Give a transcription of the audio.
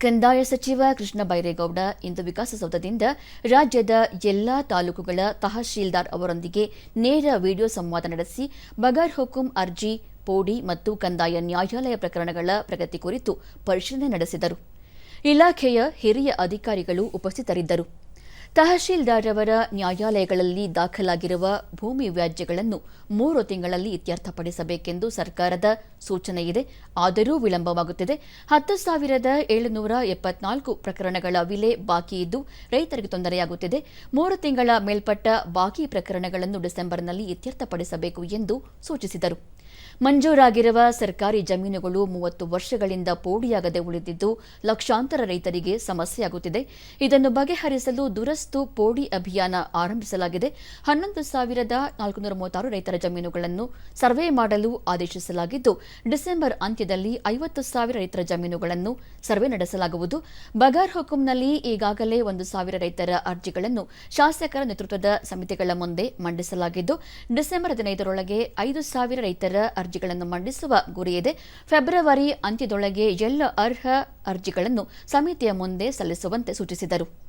ಕಂದಾಯ ಸಚಿವ ಕೃಷ್ಣ ಬೈರೇಗೌಡ ಇಂದು ವಿಕಾಸಸೌಧದಿಂದ ರಾಜ್ಯದ ಎಲ್ಲಾ ತಾಲೂಕುಗಳ ತಹಶೀಲ್ದಾರ್ ಅವರೊಂದಿಗೆ ನೇರ ವಿಡಿಯೋ ಸಂವಾದ ನಡೆಸಿ ಬಗರ್ ಹುಕುಂ ಅರ್ಜಿ, ಪೋಡಿ ಮತ್ತು ಕಂದಾಯ ನ್ಯಾಯಾಲಯ ಪ್ರಕರಣಗಳ ಪ್ರಗತಿ ಕುರಿತು ಪರಿಶೀಲನೆ ನಡೆಸಿದರು. ಇಲಾಖೆಯ ಹಿರಿಯ ಅಧಿಕಾರಿಗಳು ಉಪಸ್ಥಿತರಿದ್ದರು. ತಹಶೀಲ್ದಾರ್ ಅವರ ನ್ಯಾಯಾಲಯಗಳಲ್ಲಿ ದಾಖಲಾಗಿರುವ ಭೂಮಿ ವ್ಯಾಜ್ಯಗಳನ್ನು ಮೂರು ತಿಂಗಳಲ್ಲಿ ಇತ್ಯರ್ಥಪಡಿಸಬೇಕೆಂದು ಸರ್ಕಾರದ ಸೂಚನೆ ಇದೆ. ಆದರೂ ವಿಳಂಬವಾಗುತ್ತಿದೆ. ಹತ್ತು ಸಾವಿರದ ಏಳುನೂರ ಎಪ್ಪತ್ನಾಲ್ಕು ಪ್ರಕರಣಗಳ ವಿಲೆ ಬಾಕಿ ಇದ್ದು, ರೈತರಿಗೆ ತೊಂದರೆಯಾಗುತ್ತಿದೆ. ಮೂರು ತಿಂಗಳ ಮೇಲ್ಪಟ್ಟ ಬಾಕಿ ಪ್ರಕರಣಗಳನ್ನು ಡಿಸೆಂಬರ್ನಲ್ಲಿ ಇತ್ಯರ್ಥಪಡಿಸಬೇಕು ಎಂದು ಸೂಚಿಸಿದರು. ಮಂಜೂರಾಗಿರುವ ಸರ್ಕಾರಿ ಜಮೀನುಗಳು ಮೂವತ್ತು ವರ್ಷಗಳಿಂದ ಪೋಡಿಯಾಗದೆ ಉಳಿದಿದ್ದು, ಲಕ್ಷಾಂತರ ರೈತರಿಗೆ ಸಮಸ್ಯೆಯಾಗುತ್ತಿದೆ. ಇದನ್ನು ಬಗೆಹರಿಸಲು ದುರಸ್ತು ಪೋಡಿ ಅಭಿಯಾನ ಆರಂಭಿಸಲಾಗಿದೆ. ಹನ್ನೊಂದು ಸಾವಿರದ ನಾಲ್ಕುನೂರ ಮೂವತ್ತಾರು ರೈತರ ಜಮೀನುಗಳನ್ನು ಸರ್ವೆ ಮಾಡಲು ಆದೇಶಿಸಲಾಗಿದ್ದು, ಡಿಸೆಂಬರ್ ಅಂತ್ಯದಲ್ಲಿ ಐವತ್ತು ಸಾವಿರ ರೈತರ ಜಮೀನುಗಳನ್ನು ಸರ್ವೆ ನಡೆಸಲಾಗುವುದು. ಬಗಾರ್ ಹುಕುಂನಲ್ಲಿ ಈಗಾಗಲೇ ಒಂದು ಸಾವಿರ ರೈತರ ಅರ್ಜಿಗಳನ್ನು ಶಾಸಕರ ನೇತೃತ್ವದ ಸಮಿತಿಗಳ ಮುಂದೆ ಮಂಡಿಸಲಾಗಿದ್ದು, ಡಿಸೆಂಬರ್ ಹದಿನೈದರೊಳಗೆ ಐದು ಸಾವಿರ ರೈತರ ಅರ್ಜಿಗಳನ್ನು ಮಂಡಿಸುವ ಗುರಿಯಿದೆ ಫೆಬ್ರವರಿ ಅಂತ್ಯದೊಳಗೆ ಎಲ್ಲ ಅರ್ಹ ಅರ್ಜಿಗಳನ್ನು ಸಮಿತಿಯ ಮುಂದೆ ಸಲ್ಲಿಸುವಂತೆ ಸೂಚಿಸಿದರು.